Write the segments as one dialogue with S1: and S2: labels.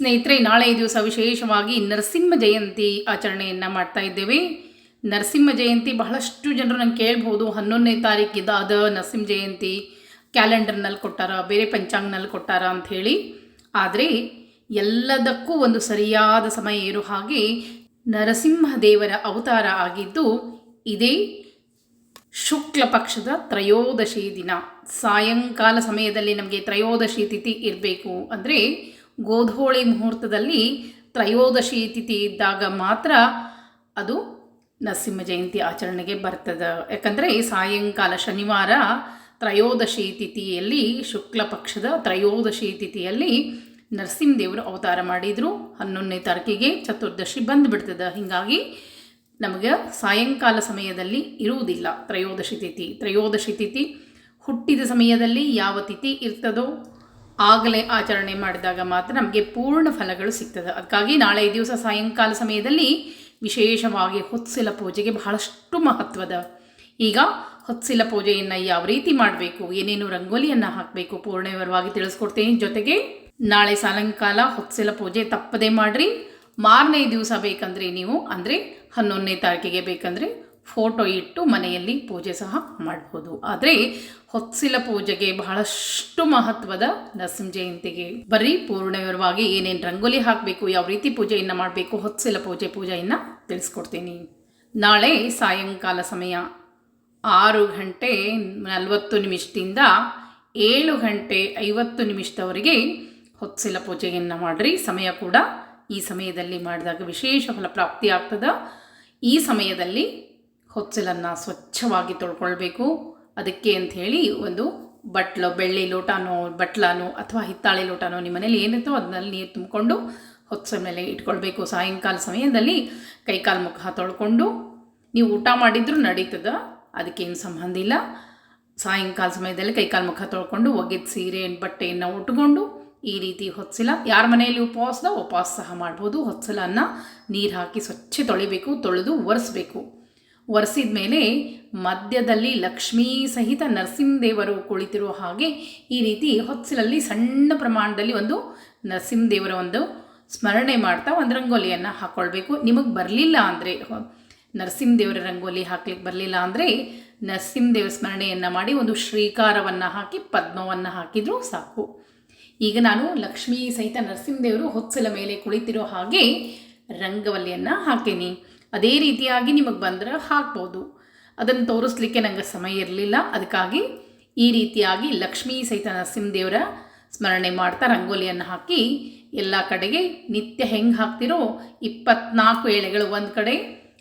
S1: ಸ್ನೇಹಿತರೆ, ನಾಳೆ ದಿವಸ ವಿಶೇಷವಾಗಿ ನರಸಿಂಹ ಜಯಂತಿ ಆಚರಣೆಯನ್ನು ಮಾಡ್ತಾ ಇದ್ದೇವೆ. ನರಸಿಂಹ ಜಯಂತಿ ಬಹಳಷ್ಟು ಜನರು ನಂಗೆ ಕೇಳ್ಬೋದು. ಹನ್ನೊಂದನೇ ತಾರೀಕಿದ ಅದ ನರಸಿಂಹ ಜಯಂತಿ. ಕ್ಯಾಲೆಂಡರ್ನಲ್ಲಿ ಕೊಟ್ಟಾರ, ಬೇರೆ ಪಂಚಾಂಗನಲ್ಲಿ ಕೊಟ್ಟಾರ ಅಂಥೇಳಿ ಆದರೆ ಎಲ್ಲದಕ್ಕೂ ಒಂದು ಸರಿಯಾದ ಸಮಯ ಇರೋ ಹಾಗೆ ನರಸಿಂಹ ದೇವರ ಅವತಾರ ಆಗಿದ್ದು, ಇದೇ ಶುಕ್ಲ ಪಕ್ಷದ ತ್ರಯೋದಶಿ ದಿನ. ಸಾಯಂಕಾಲ ಸಮಯದಲ್ಲಿ ನಮಗೆ ತ್ರಯೋದಶಿ ತಿಥಿ ಇರಬೇಕು. ಅಂದರೆ ಗೋಧೋಳಿ ಮುಹೂರ್ತದಲ್ಲಿ ತ್ರಯೋದಶಿ ತಿಥಿ ಇದ್ದಾಗ ಮಾತ್ರ ಅದು ನರಸಿಂಹ ಜಯಂತಿ ಆಚರಣೆಗೆ ಬರ್ತದೆ. ಯಾಕಂದರೆ ಸಾಯಂಕಾಲ ಶನಿವಾರ ತ್ರಯೋದಶಿ ತಿಥಿಯಲ್ಲಿ ಶುಕ್ಲ ಪಕ್ಷದ ತ್ರಯೋದಶಿ ತಿಥಿಯಲ್ಲಿ ನರಸಿಂಹದೇವರು ಅವತಾರ ಮಾಡಿದರು. ಹನ್ನೊಂದನೇ ತಾರೀಕಿಗೆ ಚತುರ್ದಶಿ ಬಂದುಬಿಡ್ತದೆ. ಹೀಗಾಗಿ ನಮಗೆ ಸಾಯಂಕಾಲ ಸಮಯದಲ್ಲಿ ಇರುವುದಿಲ್ಲ ತ್ರಯೋದಶಿ ತಿಥಿ. ತ್ರಯೋದಶಿ ತಿಥಿ ಹುಟ್ಟಿದ ಸಮಯದಲ್ಲಿ ಯಾವ ತಿಥಿ ಇರ್ತದೋ ಆಗಲೇ ಆಚರಣೆ ಮಾಡಿದಾಗ ಮಾತ್ರ ನಮಗೆ ಪೂರ್ಣ ಫಲಗಳು ಸಿಗ್ತದೆ. ಅದಕ್ಕಾಗಿ ನಾಳೆ ದಿವಸ ಸಾಯಂಕಾಲ ಸಮಯದಲ್ಲಿ ವಿಶೇಷವಾಗಿ ಹೊತ್ಸಿಲ ಪೂಜೆಗೆ ಬಹಳಷ್ಟು ಮಹತ್ವದ ಈಗ ಹೊತ್ಸಿಲ ಪೂಜೆಯನ್ನು ಯಾವ ರೀತಿ ಮಾಡಬೇಕು, ಏನೇನು ರಂಗೋಲಿಯನ್ನು ಹಾಕಬೇಕು ಪೂರ್ಣ ವಿವರವಾಗಿ ತಿಳಿಸ್ಕೊಡ್ತೀನಿ. ಜೊತೆಗೆ ನಾಳೆ ಸಾಯಂಕಾಲ ಹೊತ್ಸಿಲ ಪೂಜೆ ತಪ್ಪದೆ ಮಾಡಿರಿ. ಮಾರನೇ ದಿವಸ ಬೇಕಂದ್ರೆ ನೀವು, ಅಂದರೆ ಹನ್ನೊಂದನೇ ತಾರೀಕಿಗೆ ಬೇಕಂದರೆ ಫೋಟೋ ಇಟ್ಟು ಮನೆಯಲ್ಲಿ ಪೂಜೆ ಸಹ ಮಾಡಬಹುದು ಆದರೆ ಹೊತ್ಸಿಲ ಪೂಜೆಗೆ ಬಹಳಷ್ಟು ಮಹತ್ವದ ನರಸಿಂಹ ಜಯಂತಿಗೆ ಬರೀ ಪೂರ್ಣವಾಗಿ ಏನೇನು ರಂಗೋಲಿ ಹಾಕಬೇಕು, ಯಾವ ರೀತಿ ಪೂಜೆಯನ್ನು ಮಾಡಬೇಕು, ಹೊತ್ಸಿಲ ಪೂಜೆ, ಪೂಜೆಯನ್ನು ತಿಳಿಸ್ಕೊಡ್ತೀನಿ. ನಾಳೆ ಸಾಯಂಕಾಲ ಸಮಯ ಆರು ಗಂಟೆ ನಲವತ್ತು ನಿಮಿಷದಿಂದ ಏಳು ಗಂಟೆ ಐವತ್ತು ನಿಮಿಷದವರೆಗೆ ಹೊತ್ಸಿಲ ಪೂಜೆಯನ್ನು ಮಾಡಿರಿ. ಸಮಯ ಕೂಡ ಈ ಸಮಯದಲ್ಲಿ ಮಾಡಿದಾಗ ವಿಶೇಷ ಫಲ ಪ್ರಾಪ್ತಿ ಆಗ್ತದೆ ಈ ಸಮಯದಲ್ಲಿ ಹೊಚ್ಚಲನ್ನು ಸ್ವಚ್ಛವಾಗಿ ತೊಳ್ಕೊಳ್ಬೇಕು. ಅದಕ್ಕೆ ಅಂಥೇಳಿ ಒಂದು ಬಟ್ಲು, ಬೆಳ್ಳಿ ಲೋಟನೋ, ಬಟ್ಲನೋ ಅಥವಾ ಹಿತ್ತಾಳೆ ಲೋಟನೋ ನಿಮ್ಮ ಮನೇಲಿ ಏನಿರ್ತೋ ಅದನ್ನಲ್ಲಿ ನೀರು ತುಂಬಿಕೊಂಡು ಹೊಚ್ಚ ಮೇಲೆ ಇಟ್ಕೊಳ್ಬೇಕು. ಸಾಯಂಕಾಲ ಸಮಯದಲ್ಲಿ ಕೈಕಾಲು ಮುಖ ತೊಳ್ಕೊಂಡು ನೀವು ಊಟ ಮಾಡಿದರೂ ನಡೀತದ, ಅದಕ್ಕೇನು ಸಂಬಂಧ ಇಲ್ಲ. ಸಾಯಂಕಾಲ ಸಮಯದಲ್ಲಿ ಕೈಕಾಲು ಮುಖ ತೊಳ್ಕೊಂಡು ಒಗೆದ ಸೀರೆ ಬಟ್ಟೆಯನ್ನು ಉಟ್ಕೊಂಡು ಈ ರೀತಿ ಹೊತ್ತಿಲ್ಲ ಯಾರ ಮನೆಯಲ್ಲಿ ಉಪವಾಸದ ಉಪವಾಸ ಸಹ ಮಾಡ್ಬೋದು. ಹೊತ್ಸಲನ್ನು ನೀರು ಹಾಕಿ ಸ್ವಚ್ಛ ತೊಳಿಬೇಕು, ತೊಳೆದು ಒರೆಸ್ಬೇಕು. ಒರೆಸಿದ ಮೇಲೆ ಮಧ್ಯದಲ್ಲಿ ಲಕ್ಷ್ಮೀ ಸಹಿತ ನರಸಿಂಹದೇವರು ಕುಳಿತಿರುವ ಹಾಗೆ ಈ ರೀತಿ ಹೊತ್ತಿನಲ್ಲಿ ಸಣ್ಣ ಪ್ರಮಾಣದಲ್ಲಿ ಒಂದು ನರಸಿಂಹದೇವರ ಒಂದು ಸ್ಮರಣೆ ಮಾಡ್ತಾ ಒಂದು ರಂಗೋಲಿಯನ್ನು ಹಾಕ್ಕೊಳ್ಬೇಕು ನಿಮಗೆ ಬರಲಿಲ್ಲ ಅಂದರೆ, ನರಸಿಂಹದೇವರ ರಂಗೋಲಿ ಹಾಕ್ಲಿಕ್ಕೆ ಬರಲಿಲ್ಲ ಅಂದರೆ ನರಸಿಂಹದೇವರ ಸ್ಮರಣೆಯನ್ನು ಮಾಡಿ ಒಂದು ಶ್ರೀಕಾರವನ್ನು ಹಾಕಿ ಪದ್ಮವನ್ನು ಹಾಕಿದರೂ ಸಾಕು. ಈಗ ನಾನು ಲಕ್ಷ್ಮೀ ಸಹಿತ ನರಸಿಂಹದೇವರು ಹೊತ್ತಲ ಮೇಲೆ ಕುಳಿತಿರೋ ಹಾಗೆ ರಂಗವಲ್ಲಿಯನ್ನು ಹಾಕೀನಿ. ಅದೇ ರೀತಿಯಾಗಿ ನಿಮಗೆ ಬಂದರೆ ಹಾಕ್ಬೋದು. ಅದನ್ನು ತೋರಿಸ್ಲಿಕ್ಕೆ ನನಗೆ ಸಮಯ ಇರಲಿಲ್ಲ. ಅದಕ್ಕಾಗಿ ಈ ರೀತಿಯಾಗಿ ಲಕ್ಷ್ಮೀ ಸಹಿತ ನರಸಿಂಹದೇವರ ಸ್ಮರಣೆ ಮಾಡ್ತಾ ರಂಗೋಲಿಯನ್ನು ಹಾಕಿ ಎಲ್ಲ ಕಡೆಗೆ ನಿತ್ಯ ಹೆಂಗೆ ಹಾಕ್ತಿರೋ ಇಪ್ಪತ್ನಾಲ್ಕು ಎಳೆಗಳು ಒಂದು ಕಡೆ,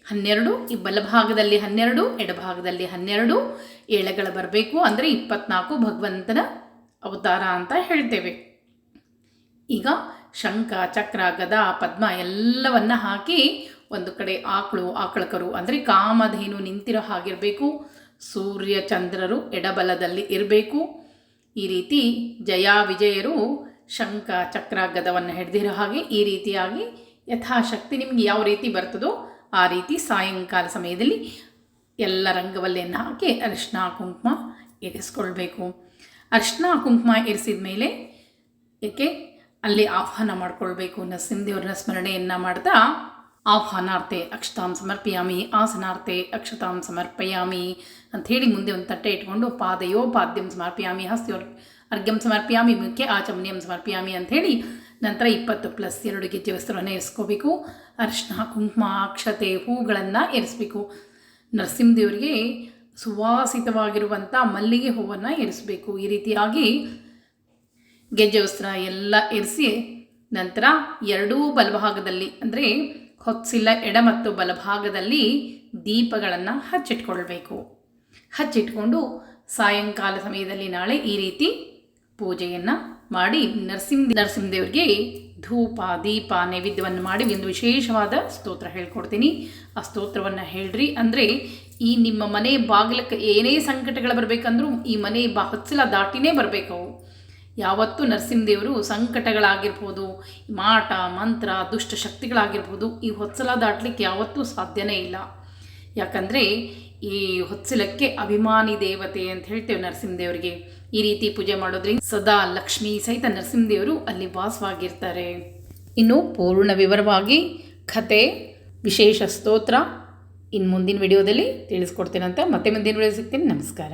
S1: ಹನ್ನೆರಡು, ಈ ಬಲಭಾಗದಲ್ಲಿ ಹನ್ನೆರಡು, ಎಡಭಾಗದಲ್ಲಿ ಹನ್ನೆರಡು ಎಳೆಗಳು ಬರಬೇಕು ಅಂದರೆ ಇಪ್ಪತ್ನಾಲ್ಕು ಭಗವಂತನ ಅವತಾರ ಅಂತ ಹೇಳ್ತೇವೆ. ಈಗ ಶಂಖ, ಚಕ್ರ, ಗದ, ಪದ್ಮ ಎಲ್ಲವನ್ನ ಹಾಕಿ ಒಂದು ಕಡೆ ಆಕಳು, ಆಕಳಕರು ಅಂದರೆ ಕಾಮಧೇನು ನಿಂತಿರೋ ಹಾಗಿರಬೇಕು. ಸೂರ್ಯ ಚಂದ್ರರು ಎಡಬಲದಲ್ಲಿ ಇರಬೇಕು. ಈ ರೀತಿ ಜಯ ವಿಜಯರು ಶಂಖ ಚಕ್ರ ಗದವನ್ನು ಹಿಡ್ದಿರೋ ಹಾಗೆ ಈ ರೀತಿಯಾಗಿ ಯಥಾಶಕ್ತಿ ನಿಮ್ಗೆ ಯಾವ ರೀತಿ ಬರ್ತದೋ ಆ ರೀತಿ ಸಾಯಂಕಾಲ ಸಮಯದಲ್ಲಿ ಎಲ್ಲ ರಂಗವಲ್ಲಿಯನ್ನು ಹಾಕಿ ಅರಿಶಿನ ಕುಂಕುಮ ಇರಿಸ್ಕೊಳ್ಬೇಕು. ಅರಿಶಿನ ಕುಂಕುಮ ಇರಿಸಿದ ಮೇಲೆ ಏಕೆ ಅಲ್ಲಿ ಆಹ್ವಾನ ಮಾಡ್ಕೊಳ್ಬೇಕು. ನರಸಿಂಹದೇವ್ರನ್ನ ಸ್ಮರಣೆಯನ್ನು ಮಾಡ್ತಾ ಆಹ್ವಾನಾರ್ತೆ, ಅಕ್ಷತಾಂ ಸಮರ್ಪಯಾಮಿ ಆಸನಾರ್ಥೆ ಅಕ್ಷತಾಂ ಸಮರ್ಪಯಾಮಿ ಅಂಥೇಳಿ ಮುಂದೆ ಒಂದು ತಟ್ಟೆ ಇಟ್ಕೊಂಡು ಪಾದಯೋ ಪಾದ್ಯಂ ಸಮರ್ಪಯಾಮಿ ಹಸ್ತಿಯೋ ಅರ್ಘ್ಯಂ ಸಮರ್ಪಯಾಮಿ, ಮುಖ್ಯ ಆಚಮನ್ಯಂ ಸಮರ್ಪಯಾಮಿ ಅಂಥೇಳಿ ನಂತರ ಇಪ್ಪತ್ತು ಪ್ಲಸ್ ಎರಡು ಗೆಜ್ಜೆ ವಸ್ತ್ರವನ್ನು ಇರಿಸ್ಕೋಬೇಕು. ಅರಿಶಿನ ಕುಂಕುಮ, ಅಕ್ಷತೆ ಹೂಗಳನ್ನು ಇರಿಸ್ಬೇಕು. ನರಸಿಂಹದೇವರಿಗೆ ಸುವಾಸಿತವಾಗಿರುವಂಥ ಮಲ್ಲಿಗೆ ಹೂವನ್ನು ಇರಿಸಬೇಕು. ಈ ರೀತಿಯಾಗಿ ಗೆಜ್ಜೆ ವಸ್ತ್ರ ಎಲ್ಲ ಇರಿಸಿ ನಂತರ ಎರಡೂ ಬಲಭಾಗದಲ್ಲಿ ಅಂದರೆ ಹೊತ್ಸಿಲ್ಲ ಎಡ ಮತ್ತು ಬಲಭಾಗದಲ್ಲಿ ದೀಪಗಳನ್ನು ಹಚ್ಚಿಟ್ಕೊಳ್ಬೇಕು. ಹಚ್ಚಿಟ್ಕೊಂಡು ಸಾಯಂಕಾಲ ಸಮಯದಲ್ಲಿ ನಾಳೆ ಈ ರೀತಿ ಪೂಜೆಯನ್ನು ಮಾಡಿ ನರಸಿಂಹ ನರಸಿಂಹದೇವರಿಗೆ ಧೂಪ, ದೀಪ, ನೈವೇದ್ಯವನ್ನು ಮಾಡಿ ಒಂದು ವಿಶೇಷವಾದ ಸ್ತೋತ್ರ ಹೇಳ್ಕೊಡ್ತೀನಿ. ಆ ಸ್ತೋತ್ರವನ್ನು ಹೇಳ್ರಿ ಅಂದರೆ ಈ ನಿಮ್ಮ ಮನೆ ಬಾಗಿಲಕ್ಕೆ ಏನೇ ಸಂಕಟಗಳು ಬರಬೇಕಂದ್ರೂ ಈ ಮನೆ ಬಾ ಹೊಚ್ಚಲ ದಾಟಿನೇ ಬರಬೇಕು. ಯಾವತ್ತೂ ನರಸಿಂಹದೇವರು ಸಂಕಟಗಳಾಗಿರ್ಬೋದು, ಮಾಟ, ಮಂತ್ರ, ದುಷ್ಟ ಶಕ್ತಿಗಳಾಗಿರ್ಬೋದು, ಈ ಹೊತ್ಸಲ ದಾಟಲಿಕ್ಕೆ ಯಾವತ್ತೂ ಸಾಧ್ಯನೇ ಇಲ್ಲ. ಯಾಕಂದರೆ ಈ ಹೊತ್ಸಲಕ್ಕೆ ಅಭಿಮಾನಿ ದೇವತೆ ಅಂತ ಹೇಳ್ತೇವೆ ನರಸಿಂಹದೇವರಿಗೆ ಈ ರೀತಿ ಪೂಜೆ ಮಾಡೋದ್ರಿಂದ ಸದಾ ಲಕ್ಷ್ಮೀ ಸಹಿತ ನರಸಿಂಹದೇವರು ಅಲ್ಲಿ ವಾಸವಾಗಿರ್ತಾರೆ. ಇನ್ನು ಪೂರ್ಣ ವಿವರವಾಗಿ ಕತೆ ವಿಶೇಷ ಸ್ತೋತ್ರ ಇನ್ನು ಮುಂದಿನ ವಿಡಿಯೋದಲ್ಲಿ ತಿಳಿಸ್ಕೊಡ್ತೀನಂತ ಮತ್ತೆ ಮುಂದಿನ ವಿಡಿಯೋ ಸಿಗ್ತೀನಿ. ನಮಸ್ಕಾರ.